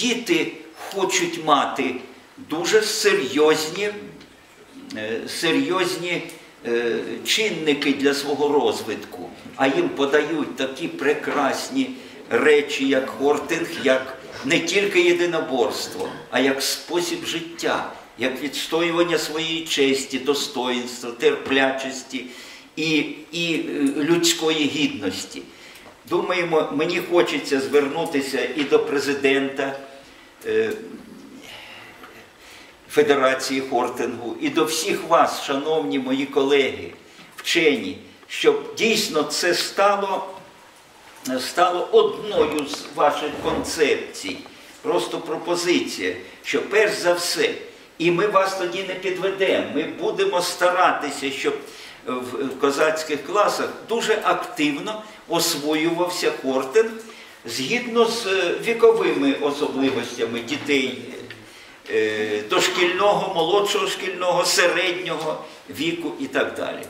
діти хочуть мати дуже серйозні, е, серйозні е, чинники для свого розвитку, а їм подають такі прекрасні речі, як хортинг, як не тільки єдиноборство, а як спосіб життя, як відстоювання своєї честі, достоїнства, терплячості і, і е, людської гідності. Думаємо, мені хочеться звернутися і до президента е, Федерації хортингу, і до всіх вас, шановні мої колеги, вчені, щоб дійсно це стало, стало одною з ваших концепцій. Просто пропозиція, що перш за все, і ми вас тоді не підведемо, ми будемо старатися, щоб в козацьких класах дуже активно освоювався хортинг згідно з е, віковими особливостями дітей е, дошкільного, молодшого шкільного, середнього віку і так далі.